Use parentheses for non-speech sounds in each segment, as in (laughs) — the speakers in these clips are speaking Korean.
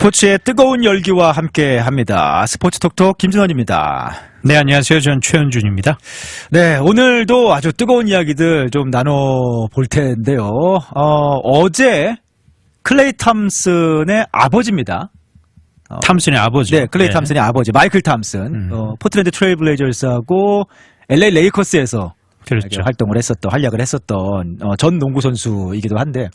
스포츠의 뜨거운 열기와 함께 합니다. 스포츠 톡톡 김진원입니다. 네, 안녕하세요. 전 최현준입니다. 네, 오늘도 아주 뜨거운 이야기들 좀 나눠볼 텐데요. 어, 어제 클레이 탐슨의 아버지입니다. 탐슨의 아버지. 네, 클레이 탐슨의 아버지 마이클 탐슨. 음. 어, 포트랜드 트레이블레이저스하고 LA 레이커스에서 그렇죠. 활동을 했었던 활약을 했었던 어, 전 농구 선수이기도 한데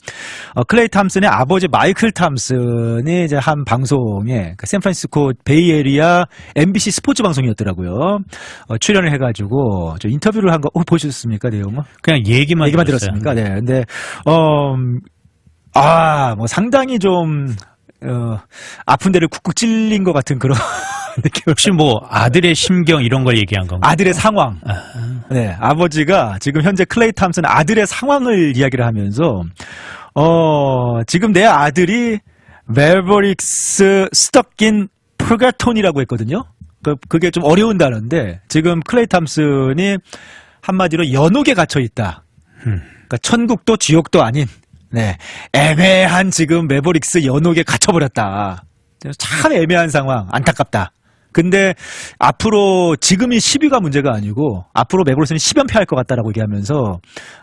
어, 클레이 탐슨의 아버지 마이클 탐슨이 이제 한 방송에 그 샌프란시스코 베이에리아 MBC 스포츠 방송이었더라고요. 어, 출연을 해가지고 저 인터뷰를 한 거 어, 보셨습니까 내용은? 그냥 얘기만, 얘기만 들었어요. 들었습니까? 네. 근데 어 아 뭐 상당히 좀 어, 아픈 데를 쿡쿡 찔린 것 같은 그런 (laughs) 느낌. 혹시 뭐 아들의 심경 이런 걸 얘기한 건가? 아들의 상황. 네, 아버지가 지금 현재 클레이 탐슨 아들의 상황을 이야기를 하면서 어, 지금 내 아들이 메버릭스 스덕인 프가톤이라고 했거든요. 그, 그게 좀 어려운 단어인데 지금 클레이 탐슨이 한마디로 연옥에 갇혀 있다. 음. 그러니까 천국도 지옥도 아닌 네, 애매한 지금 메버릭스 연옥에 갇혀버렸다. 참 애매한 상황, 안타깝다. 근데 앞으로 지금이 10위가 문제가 아니고 앞으로 메버릭스는 10연패 할 것 같다라고 얘기하면서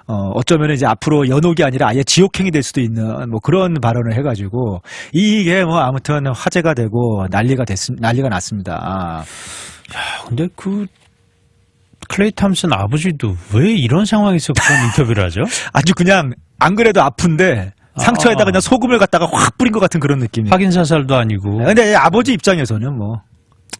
어 어쩌면 이제 앞으로 연옥이 아니라 아예 지옥행이 될 수도 있는 뭐 그런 발언을 해가지고 이게 뭐 아무튼 화제가 되고 난리가 됐 난리가 났습니다. 아, 근데 그 클레이 탐슨 아버지도 왜 이런 상황에서 그런 (laughs) 인터뷰를 하죠? 아주 그냥 안 그래도 아픈데 상처에다가 아. 그냥 소금을 갖다가 확 뿌린 것 같은 그런 느낌이. 확인 사살도 아니고. 근데 아버지 입장에서는 뭐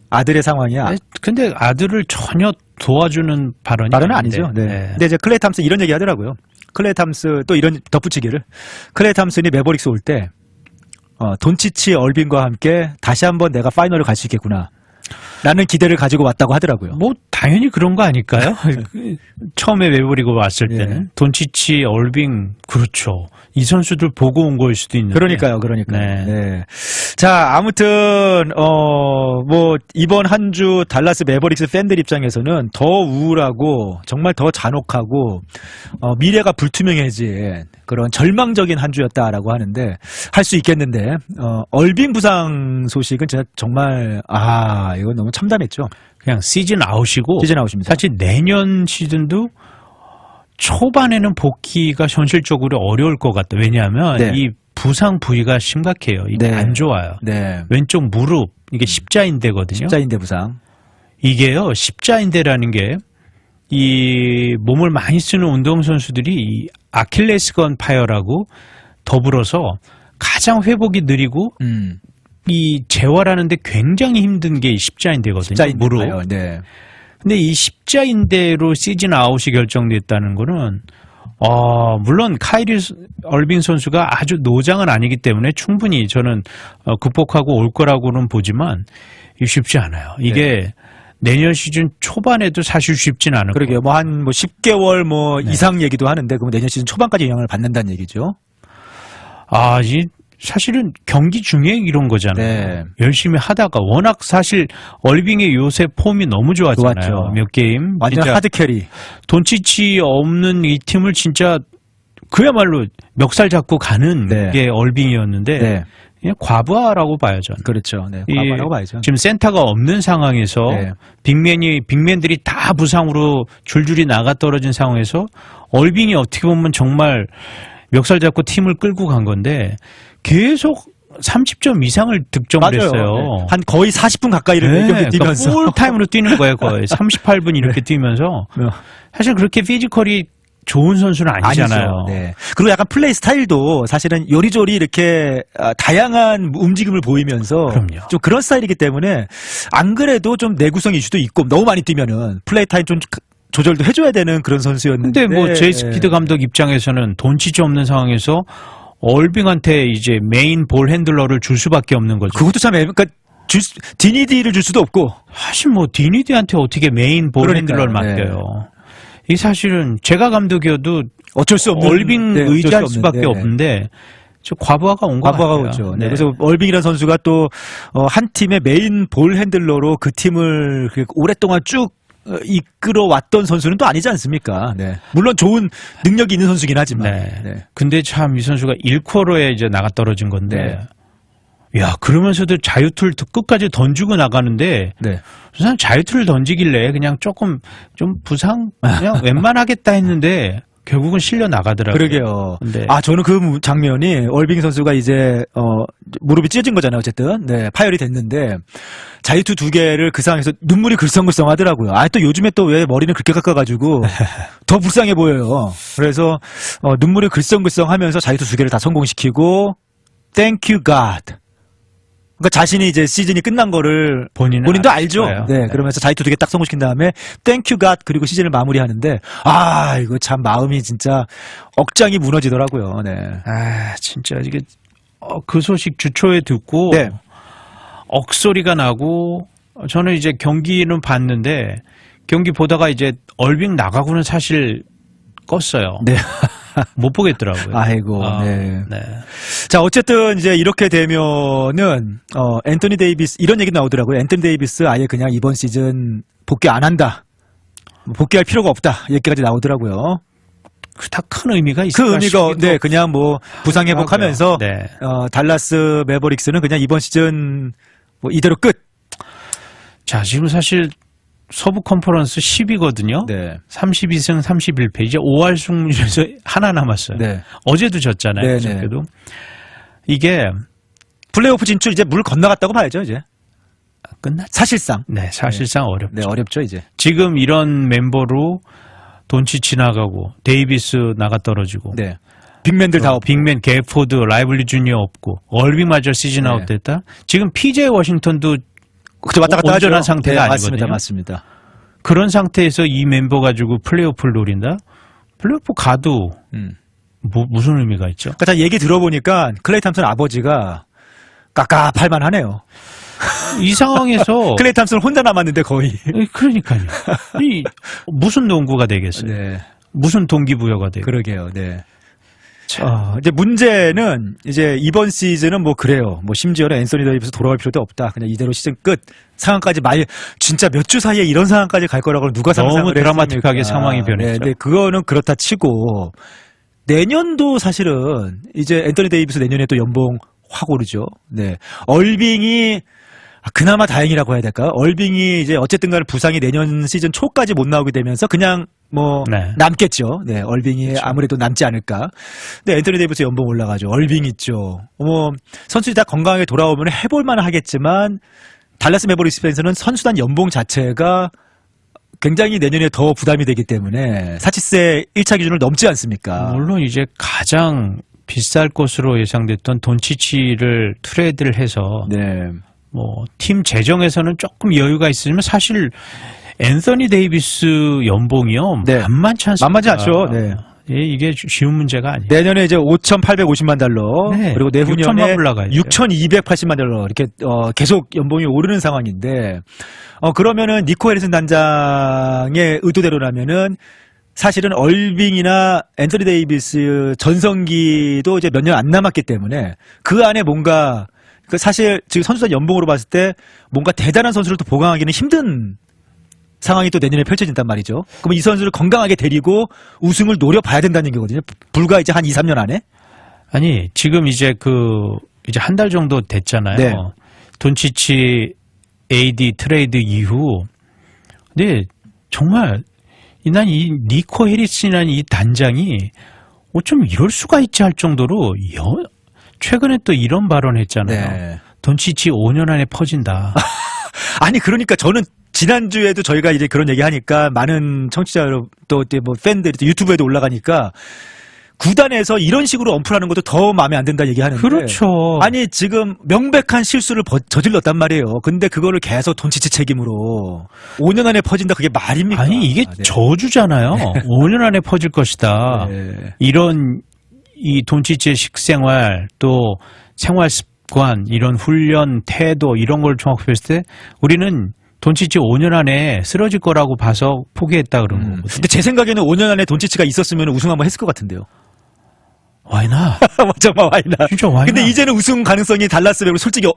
아들의 상황이야. 네, 근데 아들을 전혀 도와주는 발언이 아닌데. 아니죠. 네. 근데 이제 클레이 탐슨 이런 얘기 하더라고요. 클레이 탐슨 또 이런 덧붙이기를. 클레이 탐슨이 메버릭스 올 때, 어, 돈치치 얼빈과 함께 다시 한번 내가 파이널을 갈 수 있겠구나. 라는 기대를 가지고 왔다고 하더라고요. 뭐 당연히 그런 거 아닐까요? (laughs) 그 처음에 외부리고 왔을 예. 때는 돈치치, 얼빙 그렇죠. 이 선수들 보고 온걸 수도 있는데. 그러니까요, 그러니까요. 네. 네. 자, 아무튼, 어, 뭐, 이번 한 주 달라스 매버릭스 팬들 입장에서는 더 우울하고, 정말 더 잔혹하고, 어, 미래가 불투명해진 그런 절망적인 한 주였다라고 하는데, 할 수 있겠는데, 어, 얼빈 부상 소식은 진짜 정말, 아, 이건 너무 참담했죠. 그냥 시즌 아웃이고 시즌 아웃입니다. 사실 내년 시즌도 초반에는 복귀가 현실적으로 어려울 것 같다. 왜냐하면 네. 이 부상 부위가 심각해요. 이게 네. 안 좋아요. 네. 왼쪽 무릎 이게 십자인대거든요. 십자인대 부상. 이게요 십자인대라는 게 이 몸을 많이 쓰는 운동 선수들이 이 아킬레스건 파열하고 더불어서 가장 회복이 느리고 음. 이 재활하는데 굉장히 힘든 게이 십자인대거든요. 십자인대. 무릎. 파열. 네. 근데 이 십자인대로 시즌 아웃이 결정됐다는 거는 어, 물론 카이리 얼빈 선수가 아주 노장은 아니기 때문에 충분히 저는 어, 극복하고 올 거라고는 보지만 이게 쉽지 않아요. 이게 내년 시즌 초반에도 사실 쉽진 않을 거예요. 그러게요. 뭐 한 뭐 10개월 뭐 네. 이상 얘기도 하는데 그럼 내년 시즌 초반까지 영향을 받는다는 얘기죠. 아, 이 사실은 경기 중에 이런 거잖아요. 네. 열심히 하다가 워낙 사실 얼빙의 요새 폼이 너무 좋았잖아요. 좋았죠. 몇 게임 완전 진짜 하드 캐리. 돈치치 없는 이 팀을 진짜 그야말로 멱살 잡고 가는 네. 게 얼빙이었는데 네. 그냥 과부하라고 저는. 그렇죠. 네. 이 과거라고 봐야죠. 지금 센터가 없는 상황에서 네. 빅맨이 빅맨들이 다 부상으로 줄줄이 나가 떨어진 상황에서 얼빙이 어떻게 보면 정말 멱살 잡고 팀을 끌고 간 건데 계속 30점 이상을 득점을 맞아요. 했어요. 네. 한 거의 40분 가까이를 네, 매경기 뛰면서. 그러니까 풀타임으로 뛰는 거예요, 거의. (laughs) 38분 이렇게 뛰면서. 네. 사실 그렇게 피지컬이 좋은 선수는 아니잖아요. 아니죠. 네. 그리고 약간 플레이 스타일도 사실은 요리조리 이렇게 아, 다양한 움직임을 보이면서 그럼요. 좀 그런 스타일이기 때문에 안 그래도 좀 내구성 이슈도 있고 너무 많이 뛰면은 플레이 타임 좀 조절도 해줘야 되는 그런 선수였는데. 근데 뭐 제이스 피드 감독 입장에서는 돈치지 없는 상황에서 얼빙한테 이제 메인 볼 핸들러를 줄 수밖에 없는 거죠. 그것도 참 애매, 그러니까 줄 수- 디니디를 줄 수도 없고. 사실 뭐 디니디한테 어떻게 메인 볼 그러니까요. 핸들러를 맡겨요. 이 사실은 제가 감독이어도 어쩔 수 없는 얼빙 네, 어쩔 의지할 수 수밖에 없는, 네. 없는데 저 과부하가 온것 같아요. 과부하가 오죠. 네. 그래서 얼빙이라는 선수가 또 한 팀의 메인 볼 핸들러로 그 팀을 그렇게 오랫동안 쭉 어, 이끌어 왔던 선수는 또 아니지 않습니까? 네. 물론 좋은 능력이 있는 선수긴 하지만. 네. 네. 근데 참 이 선수가 1쿼터에 이제 나가 떨어진 건데 네. 야 그러면서도 자유투를 끝까지 던지고 나가는데 네. 우선 자유투를 던지길래 그냥 조금 좀 부상 그냥 (laughs) 웬만하겠다 했는데 결국은 실려 나가더라고요. 그러게요. 근데 아, 저는 그 장면이 얼빙 선수가 이제 어 무릎이 찢어진 거잖아요. 어쨌든 네 파열이 됐는데 자유투 두 개를 그 상황에서 눈물이 글썽글썽하더라고요. 아 또 요즘에 또 왜 머리는 그렇게 깎아가지고 (laughs) 더 불쌍해 보여요. 그래서 어, 눈물이 글썽글썽하면서 자유투 두 개를 다 성공시키고 Thank you God. 그러니까 자신이 이제 시즌이 끝난 거를 본인은 본인도 알 알죠. 거예요. 네, 네. 그러면서 자유투 두개 딱 성공시킨 다음에 땡큐 갓 그리고 시즌을 마무리하는데 아 이거 참 마음이 진짜 억장이 무너지더라고요. 네. 아 진짜 이게 어, 그 소식 주초에 듣고 네. 억소리가 나고 저는 이제 경기는 봤는데 경기 보다가 이제 얼빙 나가고는 사실 껐어요. 네. (laughs) 못 보겠더라고요. 아이고, 아, 네. 네. 자 어쨌든 이제 이렇게 되면은 어 앤토니 데이비스 이런 얘기 나오더라고요. 앤토니 데이비스 아예 그냥 이번 시즌 복귀 안 한다. 뭐 복귀할 필요가 없다. 얘기까지 나오더라고요. 그다 큰 의미가 그 있을까 의미가 네 그냥 뭐 부상 회복하면서. 네. 어 달라스 매버릭스는 그냥 이번 시즌 뭐 이대로 끝. 자 지금 사실 서부 컨퍼런스 10위거든요. 네. 32승 31패 이제 5할 승률에서 하나 남았어요. 네. 어제도 졌잖아요. 네, 그저께도 이게 플레이오프 진출 이제 물 건너갔다고 봐야죠, 이제. 끝났. 사실상. 네, 사실상 어렵죠. 네, 어렵죠, 이제. 지금 이런 멤버로 돈치치 나가고 데이비스 나가 떨어지고 네. 빅맨들 다 없고. 빅맨, 게포드, 라이블리 주니어 없고 얼빙 마저 시즌 네. 아웃 됐다. 지금 PJ 워싱턴도 그때 왔다 갔다 하죠. 온전한 상태가 네, 맞습니다, 아니거든요. 맞습니다. 그런 상태에서 이 멤버 가지고 플레이오프를 노린다. 플레이오프 가도 음. 뭐, 무슨 의미가 있죠? 그러니까 자, 얘기 들어보니까 클레이 탐슨 아버지가 깝깝할 만 하네요. 이 상황에서 (laughs) 클레이 탐슨 혼자 남았는데 거의. 그러니까요. 이 무슨 농구가 되겠어요? (laughs) 네. 무슨 동기부여가 되고? 그러게요, 네. 참. 어, 이제 문제는 이제 이번 시즌은 뭐 그래요. 뭐 심지어는 앤서니 데이비스 돌아갈 필요도 없다. 그냥 이대로 시즌 끝. 상황까지 말 진짜 몇 주 사이에 이런 상황까지 갈 거라고 누가 상상을 너무 했습니까? 드라마틱하게 상황이 변했죠. 네, 네, 그거는 그렇다 치고 내년도 사실은 이제 앤서니 데이비스 내년에 또 연봉 확 오르죠. 네. 얼빙이 아, 그나마 다행이라고 해야 될까요? 얼빙이 이제 어쨌든 간에 부상이 내년 시즌 초까지 못 나오게 되면서 그냥 뭐 네. 남겠죠. 네, 얼빙이 아무래도 남지 않을까. 근데 앤토니 데이비스 연봉 올라가죠. 얼빙 있죠. 뭐 선수들이 다 건강하게 돌아오면 해볼 만은 하겠지만 달라스 메버릭스 팬서는 선수단 연봉 자체가 굉장히 내년에 더 부담이 되기 때문에 사치세 1차 기준을 넘지 않습니까? 물론 이제 가장 비쌀 것으로 예상됐던 돈치치를 트레이드를 해서 네. 뭐 팀 재정에서는 조금 여유가 있으면 사실 앤서니 데이비스 연봉이요 네. 만만치 않습니다. 만만치 않죠. 네. 예, 이게 쉬운 문제가 아니에요. 내년에 이제 5,850만 달러 네. 그리고 6천만 내후년에 올라가야 돼요. 6,280만 달러 이렇게 어, 계속 연봉이 오르는 상황인데 어 그러면은 니코 해리슨 단장의 의도대로라면은 사실은 얼빙이나 앤서니 데이비스 전성기도 이제 몇 년 안 남았기 때문에 그 안에 뭔가 그 사실 지금 선수단 연봉으로 봤을 때 뭔가 대단한 선수를 또 보강하기는 힘든 상황이 또 내년에 펼쳐진단 말이죠. 그럼 이 선수를 건강하게 데리고 우승을 노려봐야 된다는 얘기거든요. 불과 이제 한 2, 3년 안에. 아니 지금 이제 그 이제 한 달 정도 됐잖아요. 네. 돈치치 AD 트레이드 이후 근데 정말 난 이 니코 해리슨이라는 이 단장이 어쩜 이럴 수가 있지 할 정도로 여, 최근에 또 이런 발언했잖아요. 네. 돈치치 5년 안에 퍼진다. (laughs) 아니 그러니까 저는 지난주에도 저희가 이제 그런 얘기 하니까 많은 청취자 여러분 또 이제 뭐 팬들이 또 유튜브에도 올라가니까 구단에서 이런 식으로 언플하는 것도 더 마음에 안 든다 얘기하는데 그렇죠. 아니 지금 명백한 실수를 버- 저질렀단 말이에요. 근데 그거를 계속 돈치치 책임으로 5년 안에 퍼진다 그게 말입니까? 아니 이게 네. 저주잖아요. 5년 안에 퍼질 것이다. 네. 이런 이 돈치치의 식생활 또 생활 습관 이런 훈련 태도 이런 걸 종합했을 때 우리는 돈치치 5년 안에 쓰러질 거라고 봐서 포기했다 그런 음. 거거든요. 근데 제 생각에는 5년 안에 돈치치가 있었으면 우승 한번 했을 것 같은데요. 와이나 정말 와이나. 진짜 와이나. 근데 이제는 우승 가능성이 달라스 배로 솔직히 어-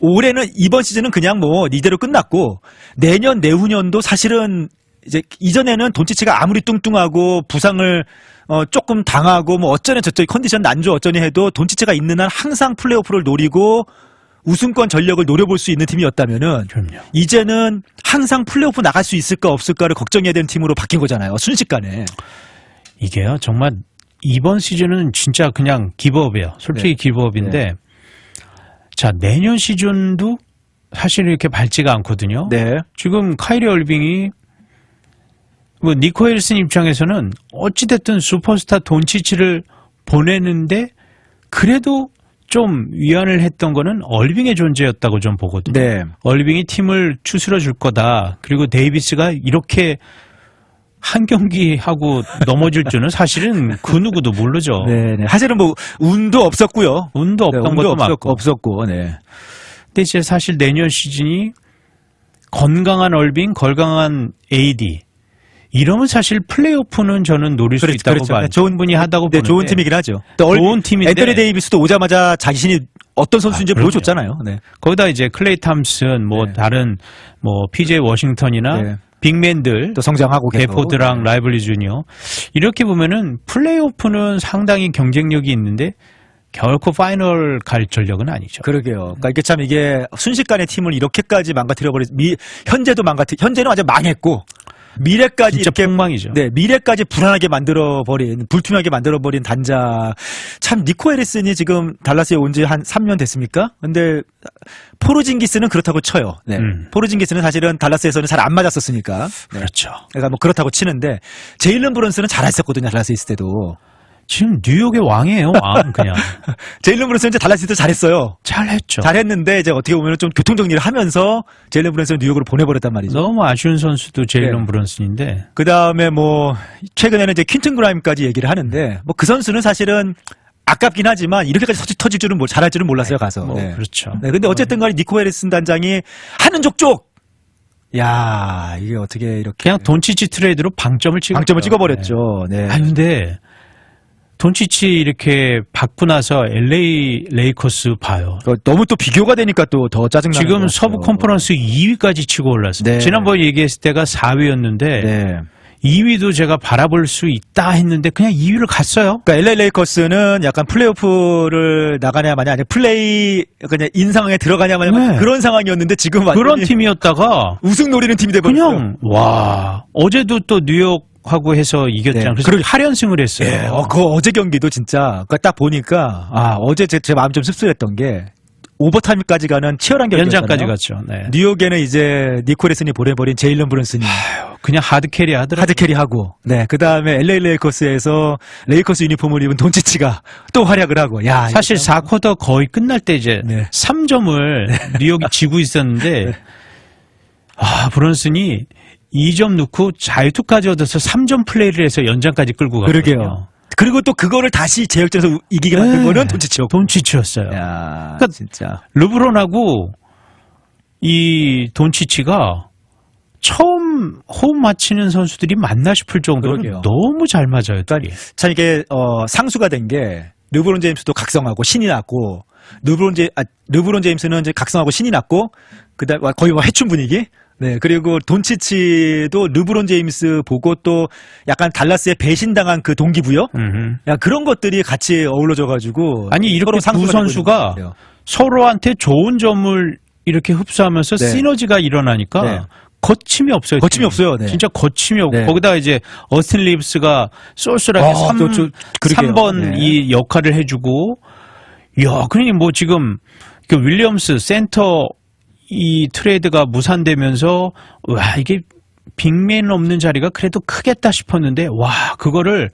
올해는 이번 시즌은 그냥 뭐 이대로 끝났고 내년 내후년도 사실은 이제 이전에는 돈치치가 아무리 뚱뚱하고 부상을 어, 조금 당하고 뭐 어쩌니 저쩌니 컨디션 안 좋아 어쩌니 해도 돈치체가 있는 한 항상 플레이오프를 노리고 우승권 전력을 노려볼 수 있는 팀이었다면은 그럼요. 이제는 항상 플레이오프 나갈 수 있을까 없을까를 걱정해야 되는 팀으로 바뀐 거잖아요. 순식간에. 이게요, 정말 이번 시즌은 진짜 그냥 기법이에요. 솔직히 네. 기법인데, 자, 내년 시즌도 사실 이렇게 밝지가 않거든요. 네. 지금 카이리 얼빙이 뭐 니코 헬슨 입장에서는 어찌됐든 슈퍼스타 돈치치를 보내는데 그래도 좀 위안을 했던 거는 얼빙의 존재였다고 좀 보거든요. 네. 얼빙이 팀을 추스려 줄 거다. 그리고 데이비스가 이렇게 한 경기 하고 (laughs) 넘어질 줄은 사실은 그 누구도 모르죠. 네, 네. 사실은 뭐 운도 없었고요. 운도 네, 없던 운도 것도 없었, 맞고. 없었고. 네. 근데 이제 사실 내년 시즌이 건강한 얼빙, 건강한 AD 이러면 사실 플레이오프는 저는 노릴 수 그렇죠, 있다고 그렇죠. 봐요. 네, 좋은 분이 하다고 네, 보는데 좋은 팀이긴 하죠. 또 얼- 좋은 팀인데 앤토니 데이비스도 오자마자 자신이 어떤 선수인지 아, 그럼요. 보여줬잖아요. 네. 거기다 이제 클레이 탐슨 뭐 네. 다른 뭐 PJ 워싱턴이나 네. 빅맨들 또 성장하고 계속. 베포드랑 라이블리 주니어 이렇게 보면은 플레이오프는 상당히 경쟁력이 있는데 결코 파이널 갈 전력은 아니죠. 그러게요. 그러니까 이게 참 이게 순식간에 팀을 이렇게까지 망가뜨려 버린 미 현재도 망가뜨 현재는 완전 망했고 미래까지 진짜 이렇게 폭망이죠. 네 미래까지 불안하게 만들어 버린 불투명하게 만들어 버린 단자 참 니코 에리슨이 지금 달라스에 온 지 한 3년 됐습니까? 근데 포르징기스는 그렇다고 쳐요. 네. 음. 포르징기스는 사실은 달라스에서는 잘 안 맞았었으니까. 네. 그렇죠. 그러니까 뭐 그렇다고 치는데 제일런 브론스는 잘했었거든요 달라스에 있을 때도. 지금 뉴욕의 왕이에요, 왕 그냥 제일런 브론스는 이제 때 잘했어요. 잘했죠. 잘했는데 이제 어떻게 보면 좀 교통 정리를 하면서 제일런 브론스를 뉴욕으로 보내버렸단 말이죠. 너무 아쉬운 선수도 제일런 네. 브런슨인데 그 다음에 뭐 최근에는 이제 퀸튼 그라임까지 얘기를 하는데 뭐 그 선수는 사실은 아깝긴 하지만 이렇게까지 터질, 터질 줄은 뭐 잘할 줄은 몰랐어요 가서. 뭐 네. 그렇죠. 네, 근데 어쨌든 간에 니코 에리슨 단장이 하는 족족. 야 이게 어떻게 이렇게 그냥 돈치치 트레이드로 방점을 찍어 방점을 찍어버렸죠. 네. 아 근데 돈치치 이렇게 받고 나서 LA 레이커스 봐요. 그 너무 또 비교가 되니까 또 더 짜증나는 지금. 서부 컨퍼런스 2위까지 치고 올랐어요. 네. 지난번에 얘기했을 때가 4위였는데 네. 2위도 제가 바라볼 수 있다 했는데 그냥 2위를 갔어요. 그러니까 LA 레이커스는 약간 플레이오프를 나가냐 마냐 아니 플레이 그냥 인상에 들어가냐 마냐 네. 그런 상황이었는데 지금 완전히 그런 팀이었다가 우승 노리는 팀이 돼 버렸어요. 그냥 와 어제도 또 뉴욕 하고 해서 이겼잖아요. 네. 그래서 그러게- 8연승을 했어요. 예, 어, 그 어제 경기도 진짜 그딱 보니까 아 어제 제, 제 마음 좀 씁쓸했던 게 오버타임까지 가는 치열한 경기였잖아요. 연장까지 갔죠. 네. 뉴욕에는 이제 니코레슨이 보내버린 제일런 브런슨이 그냥 하드 캐리 하더라고요. 하드 캐리하고 네 그 다음에 LA 레이커스에서 레이커스 유니폼을 입은 돈치치가 또 활약을 하고 야 사실 4쿼터 거의 끝날 때 이제 네. 3점을 (laughs) 뉴욕이 지고 있었는데 아 브런슨이 2점 넣고 자유투까지 얻어서 3점 플레이를 해서 연장까지 끌고 갔거든요. 그러게요. 그리고 또 그거를 다시 제역전에서 우- 이기게 만든 네. 거는 돈치치였고. 돈치치였어요. 야 그러니까 진짜 르브론하고 이 돈치치가 처음 호흡 맞히는 선수들이 맞나 싶을 정도로 그러게요. 너무 잘 맞아요. 둘이. 참 이게 어, 상수가 된 게 르브론 제임스도 각성하고 신이 났고 르브론 제 아, 르브론 제임스는 이제 각성하고 신이 났고 그다음 와, 거의 뭐 해춘 분위기. 네 그리고 돈치치도 르브론 제임스 보고 또 약간 달라스에 배신당한 그 동기부여. 음흠. 야 그런 것들이 같이 어우러져 가지고 아니 이렇게 두 선수가 서로한테 좋은 점을 이렇게 흡수하면서 네. 시너지가 일어나니까 네. 거침이 없어요. 거침이 팀이. 없어요. 네. 진짜 거침이 없고 네. 거기다가 이제 어스틴 리브스가 쏠쏠하게 아, 삼또 저- 그러게요. 3번 네. 이 역할을 해주고 야 그러니 뭐 지금 그 윌리엄스 센터 이 트레이드가 무산되면서 와 이게 빅맨 없는 자리가 그래도 크겠다 싶었는데 와 그거를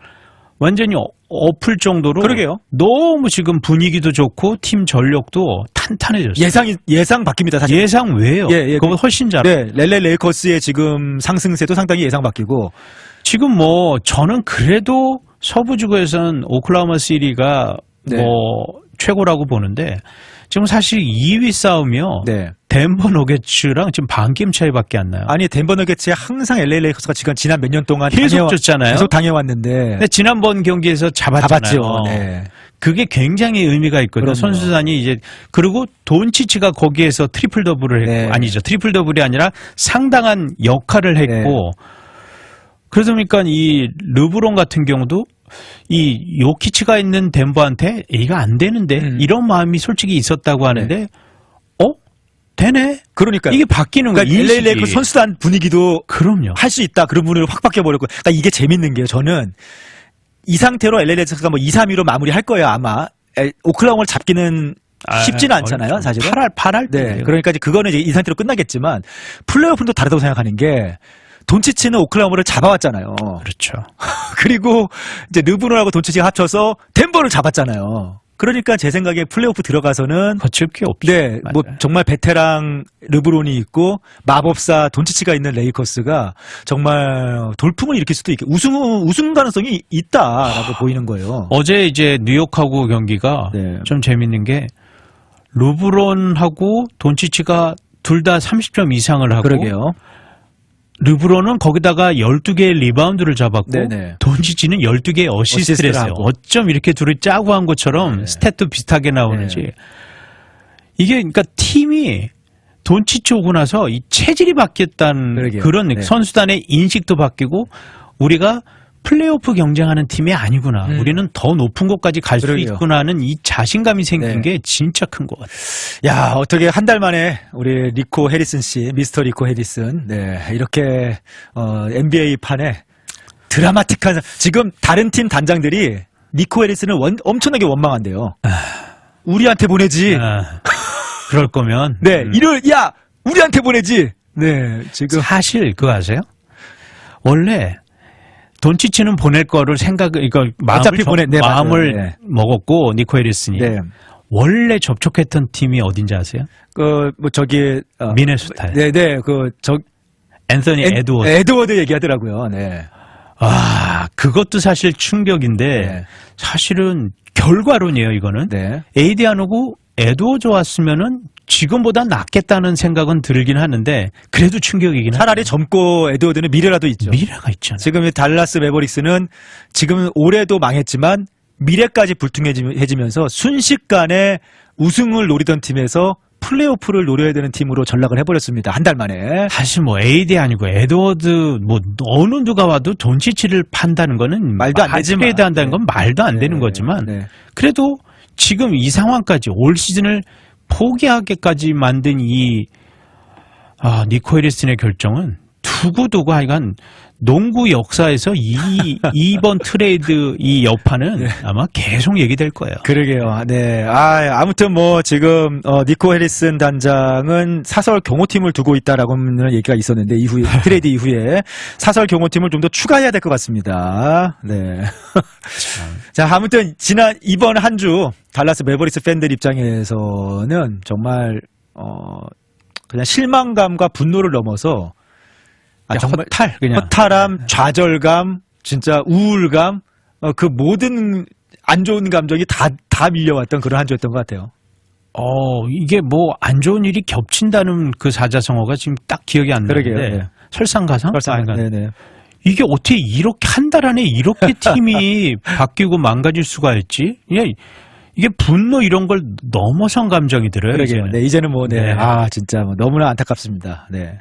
완전히 어- 엎을 정도로 그러게요. 너무 지금 분위기도 좋고 팀 전력도 탄탄해졌어요. 예상이 예상 바뀝니다 사실. 예상 외요. 예, 예. 그거 훨씬 잘. 네, 렐레 레이커스의 지금 상승세도 상당히 예상 바뀌고 지금 뭐 저는 그래도 서부 지구에서는 오클라호마 시리가 네. 뭐 최고라고 보는데 지금 사실 2위 싸움이요. 네. 덴버 너게츠랑 지금 반 게임 차이밖에 안 나요. 아니 덴버 너게츠에 항상 LA 레이커스가 지금 지난 몇 년 동안 계속 당해와- 졌잖아요. 계속 당해왔는데 근데 지난번 경기에서 잡았잖아요. 잡았죠. 네. 그게 굉장히 의미가 있거든요. 그럼요. 선수단이 이제 그리고 돈치치가 거기에서 트리플 더블을 했고 네. 아니죠. 트리플 더블이 아니라 상당한 역할을 했고 그러다 보니까 이 르브론 같은 경우도 이 요키치가 있는 덴버한테 이가 안 되는데 음. 이런 마음이 솔직히 있었다고 하는데 어 되네 그러니까 이게 바뀌는 거예요. 그러니까 LA. 레이커 선수단 분위기도 그럼요. 할 수 있다 그런 분위기로 확 바뀌어 버렸고 그러니까 이게 재밌는 게요. 저는 이 상태로 LA 레이커스가 뭐 2, 3위로 마무리 할 거예요 아마. 에, 오클라호마를 잡기는 쉽지는 아, 않잖아요. 사실은. 팔할 팔할 네, 때 그러니까 이제 그거는 이제 이 상태로 끝나겠지만 플레이오프는 또 다르다고 생각하는 게 돈치치는 오클라호마를 잡아왔잖아요. 그렇죠. (laughs) 그리고 이제 르브론하고 돈치치가 합쳐서 덴버를 잡았잖아요. 그러니까 제 생각에 플레이오프 들어가서는 거칠 게 없죠. 네, 뭐 맞아요. 정말 베테랑 르브론이 있고 마법사 돈치치가 있는 레이커스가 정말 돌풍을 일으킬 수도 있게 우승 우승 가능성이 있다라고 보이는 거예요. 어제 이제 뉴욕하고 경기가 네. 좀 재밌는 게 르브론하고 돈치치가 둘 다 30점 이상을 하고 그러게요. 르브론은 거기다가 12개의 리바운드를 잡았고 네네. 돈치치는 12개의 어시스트를 어시스트를 했어요. 하고. 어쩜 이렇게 둘이 짜고 한 것처럼 네. 스탯도 비슷하게 나오는지. 네. 이게 그러니까 팀이 돈치치 오고 나서 이 체질이 바뀌었다는 그러게요. 그런 네. 선수단의 인식도 바뀌고 우리가 플레이오프 경쟁하는 팀이 아니구나. 음. 우리는 더 높은 곳까지 갈 수 그러게요. 있구나는 이 자신감이 생긴 네. 게 진짜 큰 것 같아요. 야, 어떻게 한 달 만에 우리 리코 해리슨 씨, 미스터 리코 해리슨, 네, 이렇게, 어, NBA 판에 드라마틱한, 지금 다른 팀 단장들이 리코 해리슨을 원- 엄청나게 원망한대요. 우리한테 보내지. 아, 그럴 거면 네, 음. 이를, 야! 우리한테 보내지! 네, 지금. 사실 그거 아세요? 원래 돈치치는 보낼 거를 생각, 이거 마음을, 어차피 저- 보내- 네, 맞아요. 마음을 네. 먹었고 니코 해리슨이 네. 원래 접촉했던 팀이 어딘지 아세요? 그, 뭐, 저기, 어, 미네소타. 네, 네, 그, 저, 앤서니 엔- 에드워드. 에드워드 얘기하더라고요. 네. 아, 그것도 사실 충격인데 네. 사실은 결과론이에요, 이거는. 네. 에이디 안 오고 에드워드 왔으면은 지금보다 낫겠다는 생각은 들긴 하는데 그래도 충격이긴 하죠. 차라리 젊고 에드워드는 미래라도 있죠. 미래가 있잖아요. 지금 이 달라스 매버릭스는 지금 올해도 망했지만 미래까지 불투명해지면서 순식간에 우승을 노리던 팀에서 플레이오프를 노려야 되는 팀으로 전락을 해버렸습니다. 한 달 만에. 사실 뭐 에이디 아니고 에드워드 뭐 어느 누가 와도 돈치치를 판다는 거는 말도 안 되지만. 트레이드 한다는 건 말도 안 되는 네, 거지만 네. 그래도 지금 이 상황까지 올 시즌을 포기하게까지 만든 이 아, 니코 해리슨의 결정은 두고두고 하여간 농구 역사에서 이 (laughs) 이번 트레이드 이 여파는 네. 아마 계속 얘기될 거예요. 그러게요. 네. 아, 아무튼 뭐 지금 어, 니코 해리슨 단장은 사설 경호팀을 두고 있다라고는 얘기가 있었는데 이후에 (laughs) 트레이드 이후에 사설 경호팀을 좀 더 추가해야 될 것 같습니다. 네. 자, 아무튼 지난 이번 한 주 달라스 매버릭스 팬들 입장에서는 정말 어 그냥 실망감과 분노를 넘어서 아, 정말 허탈 그냥 허탈함, 좌절감, 진짜 우울감, 어, 그 모든 안 좋은 감정이 다, 다 밀려왔던 그런 한 주였던 것 같아요. 어, 이게 뭐 안 좋은 일이 겹친다는 그 사자성어가 지금 딱 기억이 안 나는데 그러게요, 네. 설상가상? 아, 그러니까 네네. 이게 어떻게 이렇게 한 달 안에 이렇게 (laughs) 팀이 바뀌고 망가질 수가 있지? 이게, 이게 분노 이런 걸 넘어선 감정이 들어요. 그러게요. 이제는. 네, 이제는 뭐, 네. 네. 아, 진짜 뭐 너무나 안타깝습니다. 네.